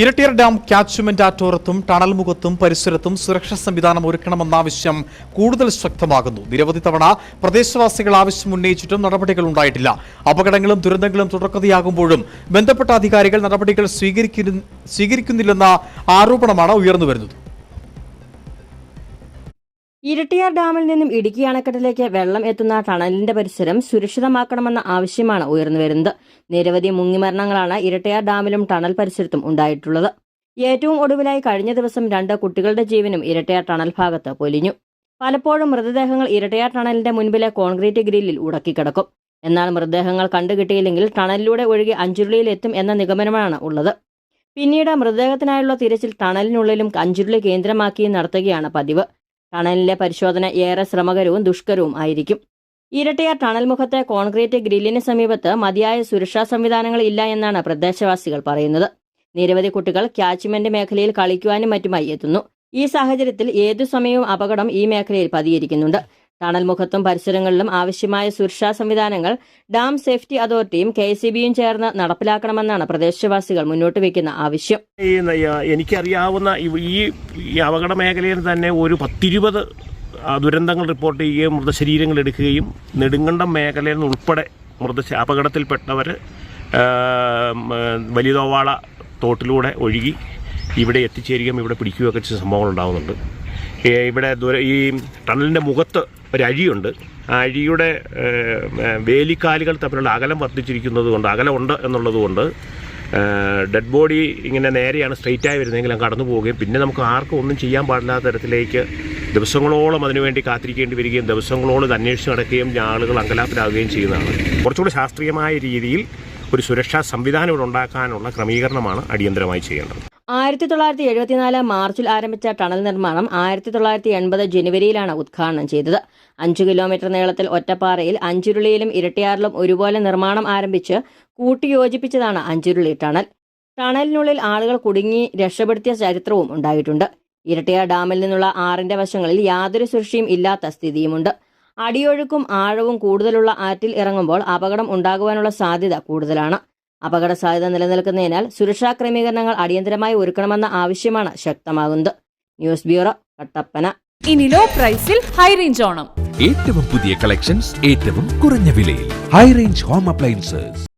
ഇരട്ടിയർ dam catchment ആറ്റോറത്തും tunnel മുഖത്തും പരിസരത്തും സുരക്ഷാ സംവിധാനം ഒരുക്കണമെന്ന ആവശ്യം കൂടുതൽ ശക്തമാകുന്നു. നിരവധി തവണ പ്രദേശവാസികൾ ആവശ്യം ഉന്നയിച്ചിട്ടും നടപടികൾ ഉണ്ടായിട്ടില്ല. അപകടങ്ങളും ദുരന്തങ്ങളും തുടർക്കഥയാകുമ്പോഴും ബന്ധപ്പെട്ട അധികാരികൾ നടപടികൾ സ്വീകരിക്കുന്നു സ്വീകരിക്കുന്നില്ലെന്ന ആരോപണമാണ് ഉയർന്നുവരുന്നത് ഇരട്ടിയാർ ഡാമിൽ നിന്നും ഇടുക്കി അണക്കെട്ടിലേക്ക് വെള്ളം എത്തുന്ന ടണലിന്റെ പരിസരം സുരക്ഷിതമാക്കണമെന്ന ആവശ്യമാണ് ഉയർന്നുവരുന്നത് നിരവധി മുങ്ങിമരണങ്ങളാണ് ഇരട്ടിയാർ ഡാമിലും ടണൽ പരിസരത്തും ഉണ്ടായിട്ടുള്ളത്. ഏറ്റവും ഒടുവിലായി കഴിഞ്ഞ ദിവസം രണ്ട് കുട്ടികളുടെ ജീവനും ഇരട്ടയാർ ടണൽ ഭാഗത്ത് പൊലിഞ്ഞു. പലപ്പോഴും മൃതദേഹങ്ങൾ ഇരട്ടയാർ ടണലിന്റെ മുൻപിലെ കോൺക്രീറ്റ് ഗ്രില്ലിൽ ഉടക്കിക്കിടക്കും. എന്നാൽ മൃതദേഹങ്ങൾ കണ്ടുകിട്ടിയില്ലെങ്കിൽ ടണലിലൂടെ ഒഴുകി അഞ്ചുരുളിയിലെത്തും എന്ന നിഗമനമാണ് ഉള്ളത്. പിന്നീട് മൃതദേഹത്തിനായുള്ള തിരച്ചിൽ ടണലിനുള്ളിലും അഞ്ചുരുളി കേന്ദ്രമാക്കി നടത്തുകയാണ് പതിവ്. ടണലിലെ പരിശോധന ഏറെ ശ്രമകരവും ദുഷ്കരവും ആയിരിക്കും. ഇരട്ടയാർ ടണൽ മുഖത്തെ കോൺക്രീറ്റ് ഗ്രില്ലിന് സമീപത്ത് മതിയായ സുരക്ഷാ സംവിധാനങ്ങൾ ഇല്ല എന്നാണ് പ്രദേശവാസികൾ പറയുന്നത്. നിരവധി കുട്ടികൾ ക്യാച്ച്മെന്റ് മേഖലയിൽ കളിക്കുവാനും മറ്റുമായി എത്തുന്നു. ഈ സാഹചര്യത്തിൽ ഏതു സമയവും അപകടം ഈ മേഖലയിൽ പതിയിരിക്കുന്നുണ്ട്. ടണൽ മുഖത്തും പരിസരങ്ങളിലും ആവശ്യമായ സുരക്ഷാ സംവിധാനങ്ങൾ ഡാം സേഫ്റ്റി അതോറിറ്റിയും കെ ചേർന്ന് നടപ്പിലാക്കണമെന്നാണ് പ്രദേശവാസികൾ മുന്നോട്ട് വയ്ക്കുന്ന ആവശ്യം. എനിക്കറിയാവുന്ന ഈ- അപകട മേഖലയിൽ തന്നെ ഒരു പത്തിരുപത് ദുരന്തങ്ങൾ റിപ്പോർട്ട് ചെയ്യുകയും മൃതശരീരങ്ങൾ എടുക്കുകയും നെടുങ്കണ്ടം മേഖലയിൽ നിന്ന് ഉൾപ്പെടെ മൃത അപകടത്തിൽപ്പെട്ടവർ വലിയതോവാള തോട്ടിലൂടെ ഒഴുകി ഇവിടെ എത്തിച്ചേരുകയും ഇവിടെ പിടിക്കുകയൊക്കെ സംഭവങ്ങൾ ഉണ്ടാകുന്നുണ്ട് ഇവിടെ ഈ ടണലിന്റെ മുഖത്ത് ഒരു അഴിയുണ്ട്. ആ അഴിയുടെ വേലിക്കാലുകൾ തമ്മിലുള്ള അകലം വർദ്ധിച്ചിരിക്കുന്നത് കൊണ്ട് അകലമുണ്ട് എന്നുള്ളത് കൊണ്ട് ഡെഡ് ബോഡി ഇങ്ങനെ നേരെയാണ് സ്ട്രെയിറ്റായി വരുന്നതെങ്കിൽ അങ്ങ് കടന്നു പോവുകയും പിന്നെ നമുക്ക് ആർക്കും ഒന്നും ചെയ്യാൻ പാടില്ലാത്ത തരത്തിലേക്ക് ദിവസങ്ങളോളം അതിനുവേണ്ടി കാത്തിരിക്കേണ്ടി വരികയും ദിവസങ്ങളോളം ഇത് അന്വേഷിച്ച് നടക്കുകയും ആളുകൾ അങ്കലാപ്പിലാവുകയും ചെയ്യുന്നതാണ്. കുറച്ചുകൂടി ശാസ്ത്രീയമായ രീതിയിൽ ഒരു സുരക്ഷാ സംവിധാനം ഇവിടെ ഉണ്ടാക്കാനുള്ള ക്രമീകരണമാണ് അടിയന്തരമായി ചെയ്യേണ്ടത്. ആയിരത്തി തൊള്ളായിരത്തി എഴുപത്തിനാല് മാർച്ചിൽ ആരംഭിച്ച ടണൽ നിർമ്മാണം ആയിരത്തി തൊള്ളായിരത്തി എൺപത് ജനുവരിയിലാണ് ഉദ്ഘാടനം ചെയ്തത്. അഞ്ചു കിലോമീറ്റർ നീളത്തിൽ ഒറ്റപ്പാറയിൽ അഞ്ചുരുളിയിലും ഇരട്ടിയാറിലും ഒരുപോലെ നിർമ്മാണം ആരംഭിച്ച് കൂട്ടിയോജിപ്പിച്ചതാണ് അഞ്ചുരുളി ടണൽ. ടണലിനുള്ളിൽ ആളുകൾ കുടുങ്ങി രക്ഷപ്പെടുത്തിയ ചരിത്രവും ഉണ്ടായിട്ടുണ്ട്. ഇരട്ടിയാർ ഡാമിൽ നിന്നുള്ള ആറിന്റെ വശങ്ങളിൽ യാതൊരു സുരക്ഷയും ഇല്ലാത്ത സ്ഥിതിയുമുണ്ട്. അടിയൊഴുക്കും ആഴവും കൂടുതലുള്ള ആറ്റിൽ ഇറങ്ങുമ്പോൾ അപകടം ഉണ്ടാകുവാനുള്ള സാധ്യത കൂടുതലാണ്. അപകട സാധ്യത നിലനിൽക്കുന്നതിനാൽ സുരക്ഷാ ക്രമീകരണങ്ങൾ അടിയന്തരമായി ഒരുക്കണമെന്ന ആവശ്യമാണ് ശക്തമാകുന്നത്. News bureau Kattappana. ഇനി ലോ പ്രൈസിൽ ഹൈ റേഞ്ച് ഓണം. ഏറ്റവും പുതിയ കളക്ഷൻസ് ഏറ്റവും കുറഞ്ഞ വിലയിൽ. High range home appliances